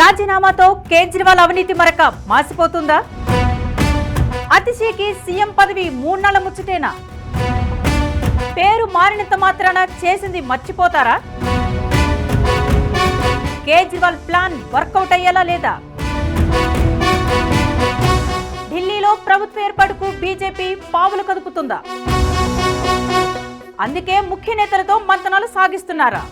రాజీనామాతో కేజ్రీవాల్ అవినీతి మరక మాసిపోతుందా? అతిశీకి సీఎం పదవి మూడు ముచ్చటేనా? పేరు మారినంత మాత్రాన చేసింది మర్చిపోతారా? కేజ్రీవాల్ ప్లాన్ వర్కౌట్ అయ్యేలా లేదా? ఢిల్లీలో ప్రభుత్వ ఏర్పాటుకు బీజేపీ పావులు కదుపుతుందా? అందుకే ముఖ్య నేతలతో మంతనాలు సాగిస్తున్నారా?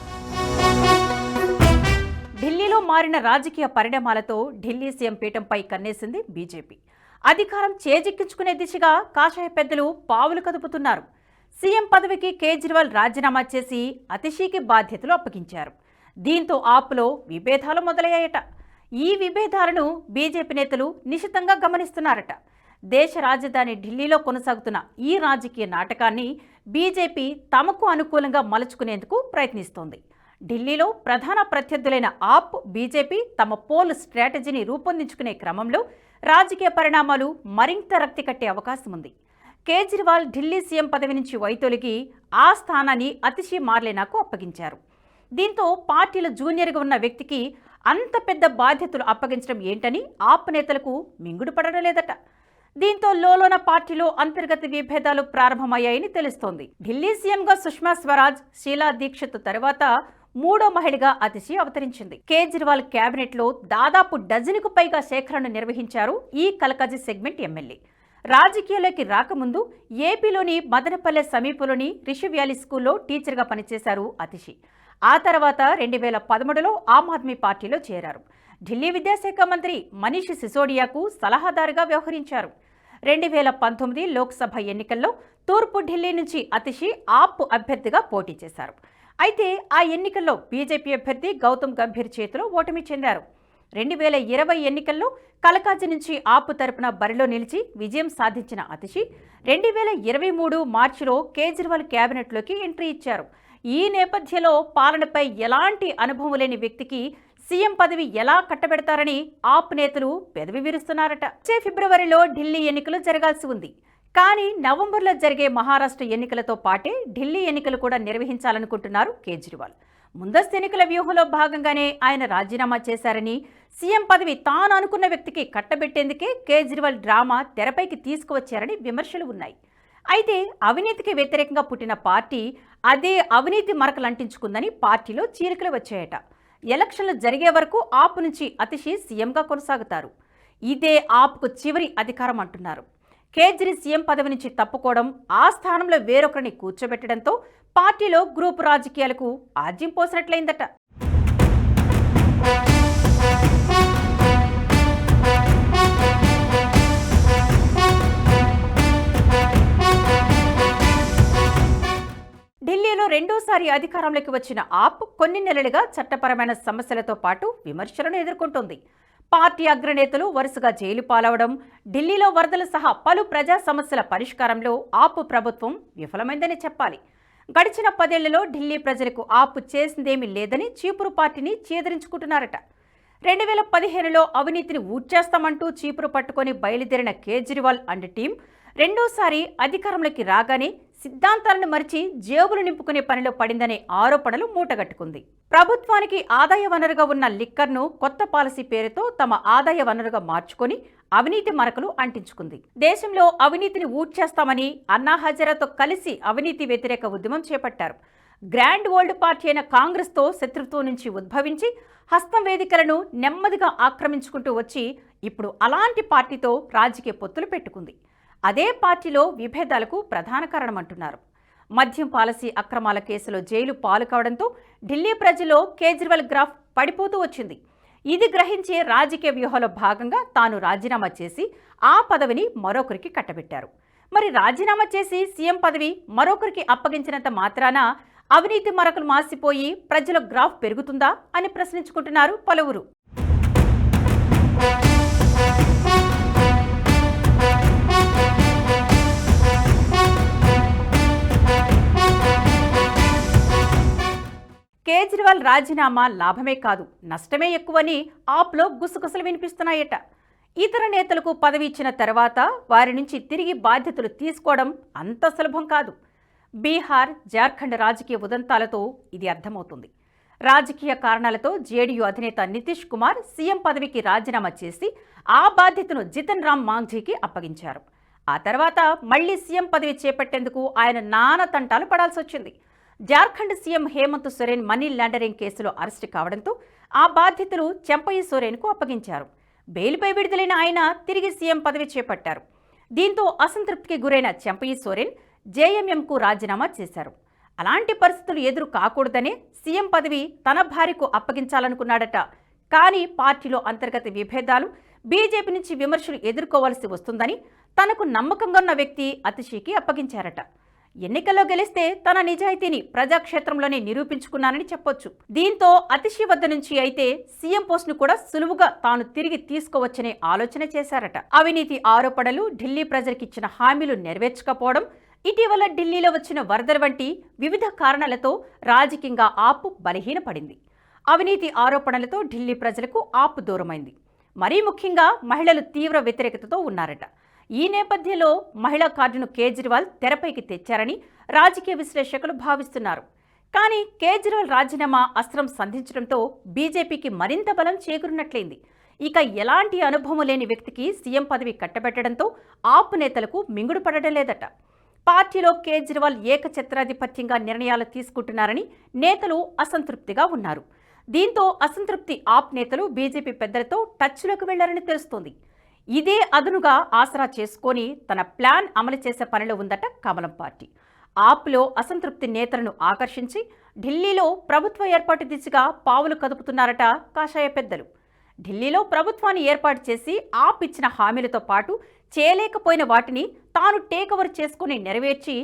ఢిల్లీలో మారిన రాజకీయ పరిణామాలతో ఢిల్లీ సీఎం పీఠంపై కన్నేసింది బీజేపీ. అధికారం చేజిక్కించుకునే దిశగా కాషాయ పెద్దలు పావులు కదుపుతున్నారు. సీఎం పదవికి కేజ్రీవాల్ రాజీనామా చేసి అతిశీకి బాధ్యతలు అప్పగించారు. దీంతో ఆప్లో విభేదాలు మొదలయ్యాయట. ఈ విభేదాలను బీజేపీ నేతలు నిశితంగా గమనిస్తున్నారట. దేశ రాజధాని ఢిల్లీలో కొనసాగుతున్న ఈ రాజకీయ నాటకాన్ని బీజేపీ తమకు అనుకూలంగా మలుచుకునేందుకు ప్రయత్నిస్తోంది. ఢిల్లీలో ప్రధాన ప్రత్యర్థులైన ఆప్ బీజేపీ తమ పోల్ స్ట్రాటజీని రూపొందించుకునే క్రమంలో రాజకీయ పరిణామాలు మరింత రక్తి కట్టే అవకాశం ఉంది. కేజ్రీవాల్ ఢిల్లీ సీఎం పదవి నుంచి వైతొలిగి ఆ స్థానాన్ని అతిశీ మార్లేనాకు అప్పగించారు. దీంతో పార్టీలో జూనియర్గా ఉన్న వ్యక్తికి అంత పెద్ద బాధ్యతలు అప్పగించడం ఏంటని ఆప్ నేతలకు మింగుడు పడడం లేదట. దీంతో లోలోన పార్టీలో అంతర్గత విభేదాలు ప్రారంభమయ్యాయని తెలుస్తోంది. ఢిల్లీ సీఎంగా సుష్మా స్వరాజ్ షీలా దీక్షిత్ తర్వాత మూడో మహిళగా అతిశి అవతరించింది. కేజ్రీవాల్ కేబినెట్లో దాదాపు డజనుకు పైగా సేకరణను నిర్వహించారు ఈ కలకాజీ సెగ్మెంట్ ఎమ్మెల్యే. రాజకీయాల్లోకి రాకముందు ఏపీలోని మదనపల్లె సమీపంలోని రిషి వ్యాలీ స్కూల్లో టీచర్గా పనిచేశారు అతిశి. ఆ తర్వాత రెండు వేల పదమూడులో ఆమ్ ఆద్మీ పార్టీలో చేరారు. ఢిల్లీ విద్యాశాఖ మంత్రి మనీష్ సిసోడియాకు సలహాదారుగా వ్యవహరించారు. రెండు వేల పంతొమ్మిది లోక్సభ ఎన్నికల్లో తూర్పు ఢిల్లీ నుంచి అతిశి ఆప్ అభ్యర్థిగా పోటీ చేశారు. అయితే ఆ ఎన్నికల్లో బీజేపీ అభ్యర్థి గౌతమ్ గంభీర్ చేతిలో ఓటమి చెందారు. రెండు వేల ఇరవై ఎన్నికల్లో కలకాజి నుంచి ఆపు తరపున బరిలో నిలిచి విజయం సాధించిన అతిశి రెండు వేల ఇరవై మూడు మార్చిలో కేజ్రీవాల్ కేబినెట్లోకి ఎంట్రీ ఇచ్చారు. ఈ నేపథ్యంలో పాలనపై ఎలాంటి అనుభవం లేని వ్యక్తికి సీఎం పదవి ఎలా కట్టబెడతారని ఆప్ నేతలు పెదవి విరుస్తున్నారట. వచ్చే ఫిబ్రవరిలో ఢిల్లీ ఎన్నికలు జరగాల్సి ఉంది. కానీ నవంబర్లో జరిగే మహారాష్ట్ర ఎన్నికలతో పాటే ఢిల్లీ ఎన్నికలు కూడా నిర్వహించాలనుకుంటున్నారు కేజ్రీవాల్. ముందస్తు ఎన్నికల వ్యూహంలో భాగంగానే ఆయన రాజీనామా చేశారని సీఎం పదవి తాను అనుకున్న వ్యక్తికి కట్టబెట్టేందుకే కేజ్రీవాల్ డ్రామా తెరపైకి తీసుకువచ్చారని విమర్శలు ఉన్నాయి. అయితే అవినీతికి వ్యతిరేకంగా పుట్టిన పార్టీ అదే అవినీతి మరకలు అంటించుకుందని పార్టీలో చీలికలు వచ్చాయట. ఎలక్షన్లు జరిగే వరకు ఆప్ నుంచి అతిశి సీఎంగా కొనసాగుతారు. ఇదే ఆప్కు చివరి అధికారం అంటున్నారు. కేజ్రీ సీఎం పదవి నుంచి తప్పుకోవడం ఆ స్థానంలో వేరొకరిని కూర్చోబెట్టడంతో పార్టీలో గ్రూప్ రాజకీయాలకు ఆజ్యం పోసినట్లయిందట. ఢిల్లీలో రెండోసారి అధికారంలోకి వచ్చిన ఆప్ కొన్ని నెలలుగా చట్టపరమైన సమస్యలతో పాటు విమర్శలను ఎదుర్కొంటోంది. పార్టీ అగ్రనేతలు వరుసగా జైలు పాలవడం ఢిల్లీలో వరదలు సహా పలు ప్రజా సమస్యల పరిష్కారంలో ఆపు ప్రభుత్వం విఫలమైందని చెప్పాలి. గడిచిన పదేళ్ళలో ఢిల్లీ ప్రజలకు ఆపు చేసిందేమీ లేదని చీపురు పార్టీని చేదరించుకుంటున్నారట. రెండు వేల పదిహేనులో అవినీతిని ఊడ్చేస్తామంటూ చీపురు పట్టుకొని బయలుదేరిన కేజ్రీవాల్ అండ్ టీం రెండోసారి అధికారంలోకి రాగానే సిద్ధాంతాలను మరిచి జేబులు నింపుకునే పనిలో పడిందనే ఆరోపణలు మూటగట్టుకుంది. ప్రభుత్వానికి ఆదాయ వనరుగా ఉన్న లిక్కర్ను కొత్త పాలసీ పేరుతో తమ ఆదాయ వనరుగా మార్చుకొని అవినీతి మరకలు అంటించుకుంది. దేశంలో అవినీతిని ఊడ్చేస్తామని అన్నా హజారాతో కలిసి అవినీతి వ్యతిరేక ఉద్యమం చేపట్టారు. గ్రాండ్ ఓల్డ్ పార్టీ అయిన కాంగ్రెస్తో శత్రుత్వం నుంచి ఉద్భవించి హస్తం వేదికలను నెమ్మదిగా ఆక్రమించుకుంటూ వచ్చి ఇప్పుడు అలాంటి పార్టీతో రాజకీయ పొత్తులు పెట్టుకుంది. అదే పార్టీలో విభేదాలకు ప్రధాన కారణమంటున్నారు. మద్యం పాలసీ అక్రమాల కేసులో జైలు పాలు కావడంతో ఢిల్లీ ప్రజల్లో కేజ్రీవాల్ గ్రాఫ్ పడిపోతూ వచ్చింది. ఇది గ్రహించే రాజకీయ వ్యూహంలో భాగంగా తాను రాజీనామా చేసి ఆ పదవిని మరొకరికి కట్టబెట్టారు. మరి రాజీనామా చేసి సీఎం పదవి మరొకరికి అప్పగించినంత మాత్రాన అవినీతి మరకలు మాసిపోయి ప్రజల గ్రాఫ్ పెరుగుతుందా అని ప్రశ్నించుకుంటున్నారు పలువురు. కేజ్రీవాల్ రాజీనామా లాభమే కాదు నష్టమే ఎక్కువని ఆప్లో గుసగుసలు వినిపిస్తున్నాయట. ఇతర నేతలకు పదవి ఇచ్చిన తర్వాత వారి నుంచి తిరిగి బాధ్యతలు తీసుకోవడం అంత సులభం కాదు. బీహార్ జార్ఖండ్ రాజకీయ ఉదంతాలతో ఇది అర్థమవుతుంది. రాజకీయ కారణాలతో జేడీయూ అధినేత నితీష్ కుమార్ సీఎం పదవికి రాజీనామా చేసి ఆ బాధ్యతను జితన్ రామ్ మాంఝీకి అప్పగించారు. ఆ తర్వాత మళ్ళీ సీఎం పదవి చేపట్టేందుకు ఆయన నానా తంటాలు పడాల్సి వచ్చింది Jharkhand CM Hemant Soren money laundering కేసులో అరెస్టు కావడంతో ఆ బాధ్యతలు చెంపయ్య సోరెన్కు అప్పగించారు. బెయిల్పై విడుదలైన ఆయన తిరిగి సీఎం పదవి చేపట్టారు. దీంతో అసంతృప్తికి గురైన చెంపయ్య సోరెన్ జేఎంఎంకు రాజీనామా చేశారు. అలాంటి పరిస్థితులు ఎదురు కాకూడదనే సీఎం పదవి తన భార్యకు అప్పగించాలనుకున్నాడట. కానీ పార్టీలో అంతర్గత విభేదాలు బీజేపీ నుంచి విమర్శలు ఎదుర్కోవాల్సి వస్తుందని తనకు నమ్మకంగా ఉన్న వ్యక్తి అతిశీకి అప్పగించారట. ఎన్నికల్లో గెలిస్తే తన నిజాయితీని ప్రజాక్షేత్రంలోనే నిరూపించుకున్నానని చెప్పొచ్చు. దీంతో అతిషి వద్ద నుంచి అయితే సీఎం పోస్ట్ను కూడా సులువుగా తాను తిరిగి తీసుకోవచ్చనే ఆలోచన చేశారట. అవినీతి ఆరోపణలు ఢిల్లీ ప్రజలకిచ్చిన హామీలు నెరవేర్చకపోవడం ఇటీవల ఢిల్లీలో వచ్చిన వరదల వంటి వివిధ కారణాలతో రాజకీయంగా ఆపు బలహీనపడింది. అవినీతి ఆరోపణలతో ఢిల్లీ ప్రజలకు ఆపు దూరమైంది. మరీ ముఖ్యంగా మహిళలు తీవ్ర వ్యతిరేకతతో ఉన్నారట. ఈ నేపథ్యంలో మహిళా కార్డును కేజ్రీవాల్ తెరపైకి తెచ్చారని రాజకీయ విశ్లేషకులు భావిస్తున్నారు. కానీ కేజ్రీవాల్ రాజీనామా అస్త్రం సంధించడంతో బీజేపీకి మరింత బలం చేకూరినట్లయింది. ఇక ఎలాంటి అనుభవం లేని వ్యక్తికి సీఎం పదవి కట్టబెట్టడంతో ఆపు నేతలకు మింగుడు పడడం లేదట. పార్టీలో కేజ్రీవాల్ ఏకఛత్రాధిపత్యంగా నిర్ణయాలు తీసుకుంటున్నారని నేతలు అసంతృప్తిగా ఉన్నారు. దీంతో అసంతృప్తి ఆప్ నేతలు బీజేపీ పెద్దలతో టచ్లోకి వెళ్ళారని తెలుస్తోంది. ఇదే అదునుగా ఆసరా చేసుకొని తన ప్లాన్ అమలు చేసే పనిలో ఉందట కమలం పార్టీ. ఆప్లో అసంతృప్తి నేతలను ఆకర్షించి ఢిల్లీలో ప్రభుత్వ ఏర్పాటు దిశగా పావులు కదుపుతున్నారట కాషాయ పెద్దలు. ఢిల్లీలో ప్రభుత్వాన్ని ఏర్పాటు చేసి ఆప్ ఇచ్చిన హామీలతో పాటు చేయలేకపోయిన వాటిని తాను టేక్ ఓవర్ చేసుకుని నెరవేర్చి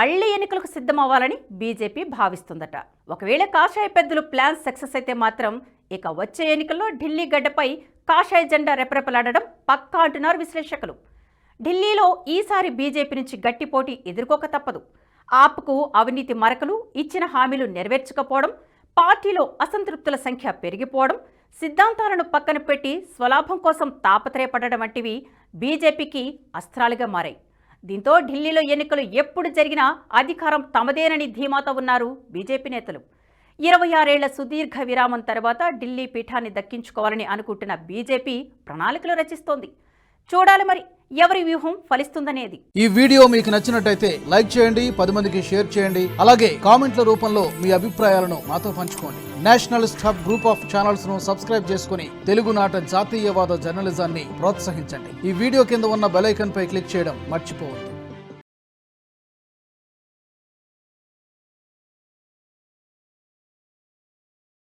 మళ్ళీ ఎన్నికలకు సిద్ధమవ్వాలని బీజేపీ భావిస్తుందట. ఒకవేళ కాషాయ పెద్దలు ప్లాన్ సక్సెస్ అయితే మాత్రం ఇక వచ్చే ఎన్నికల్లో ఢిల్లీ గడ్డపై కాషాయ జెండా రెపరెపలాడడం పక్కా అంటున్నారు విశ్లేషకులు. ఢిల్లీలో ఈసారి బీజేపీ నుంచి గట్టి పోటీ ఎదుర్కోక తప్పదు. ఆప్కు అవినీతి మరకలు ఇచ్చిన హామీలు నెరవేర్చకపోవడం పార్టీలో అసంతృప్తుల సంఖ్య పెరిగిపోవడం సిద్ధాంతాలను పక్కన పెట్టి స్వలాభం కోసం తాపత్రయపడడం వంటివి బీజేపీకి అస్త్రాలుగా మారాయి. దీంతో ఢిల్లీలో ఎన్నికలు ఎప్పుడు జరిగినా అధికారం తమదేనని ధీమాతో ఉన్నారు బీజేపీ నేతలు. ఇరవై ఆరేళ్ళ సుదీర్ఘ విరామం తర్వాత ఢిల్లీ పీఠాన్ని దక్కించుకోవాలని అనుకుంటున్న బీజేపీ ప్రణాళికలు రచిస్తోంది. చూడాలి మరి ఎవరి వ్యూహం ఫలిస్తుందనేది. ఈ వీడియో మీకు నచ్చినట్టయితే లైక్ చేయండి పది మందికి షేర్ చేయండి అలాగే కామెంట్ల రూపంలో మీ అభిప్రాయాలను మాతో పంచుకోండి. నేషనలిస్ట్ హబ్ గ్రూప్ ఆఫ్ ఛానల్స్ను సబ్స్క్రైబ్ చేసుకుని తెలుగునాట జాతీయవాద జర్నలిజాన్ని ప్రోత్సహించండి. ఈ వీడియో కింద ఉన్న బెల్ పై క్లిక్ చేయడం మర్చిపోవద్దు.